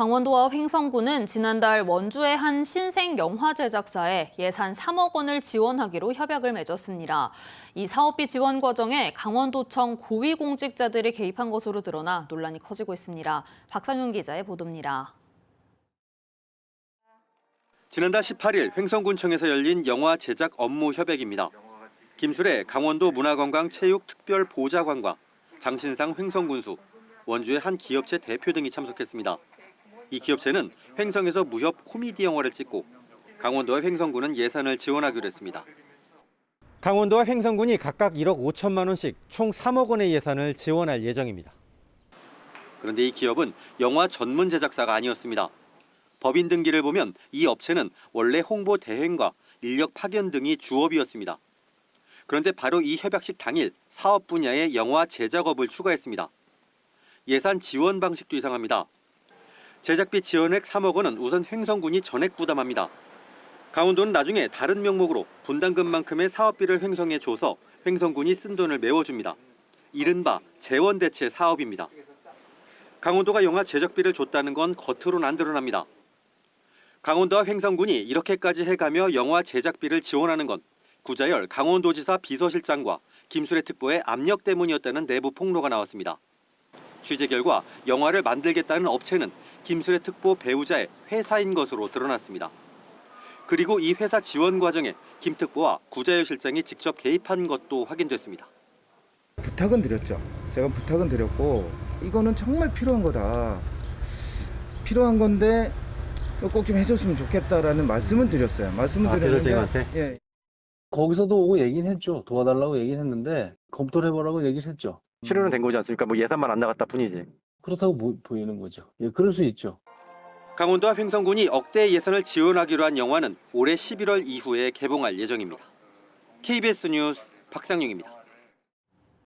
강원도와 횡성군은 지난달 원주의 한 신생 영화 제작사에 예산 3억 원을 지원하기로 협약을 맺었습니다. 이 사업비 지원 과정에 강원도청 고위공직자들이 개입한 것으로 드러나 논란이 커지고 있습니다. 박상윤 기자의 보도입니다. 지난달 18일 횡성군청에서 열린 영화 제작 업무 협약입니다. 김술의 강원도 문화관광체육특별보좌관과 장신상 횡성군수, 원주의 한 기업체 대표 등이 참석했습니다. 이 기업체는 횡성에서 무협 코미디 영화를 찍고 강원도와 횡성군은 예산을 지원하기로 했습니다. 강원도와 횡성군이 각각 1억 5천만 원씩 총 3억 원의 예산을 지원할 예정입니다. 그런데 이 기업은 영화 전문 제작사가 아니었습니다. 법인 등기를 보면 이 업체는 원래 홍보 대행과 인력 파견 등이 주업이었습니다. 그런데 바로 이 협약식 당일 사업 분야에 영화 제작업을 추가했습니다. 예산 지원 방식도 이상합니다. 제작비 지원액 3억 원은 우선 횡성군이 전액 부담합니다. 강원도는 나중에 다른 명목으로 분담금만큼의 사업비를 횡성에 줘서 횡성군이 쓴 돈을 메워줍니다. 이른바 재원 대체 사업입니다. 강원도가 영화 제작비를 줬다는 건 겉으로는 안 드러납니다. 강원도와 횡성군이 이렇게까지 해가며 영화 제작비를 지원하는 건 구자열 강원도지사 비서실장과 김수래 특보의 압력 때문이었다는 내부 폭로가 나왔습니다. 취재 결과 영화를 만들겠다는 업체는 김수래 특보 배우자의 회사인 것으로 드러났습니다. 그리고 이 회사 지원 과정에 김 특보와 구자열 실장이 직접 개입한 것도 확인됐습니다. 부탁은 드렸죠. 제가 부탁은 드렸고 이거는 정말 필요한 거다. 필요한 건데 꼭 좀 해줬으면 좋겠다라는 말씀은 드렸어요. 말씀은 아, 드렸는데? 예, 거기서도 오고 얘기는 했죠. 도와달라고 얘기는 했는데 검토를 해보라고 얘기를 했죠. 실현은 된 거지 않습니까? 뭐 예산만 안 나갔다 뿐이지. 그렇다고 보, 보이는 거죠. 예, 그럴 수 있죠. 강원도와 횡성군이 억대 예산을 지원하기로 한 영화는 올해 11월 이후에 개봉할 예정입니다. KBS 뉴스 박상용입니다.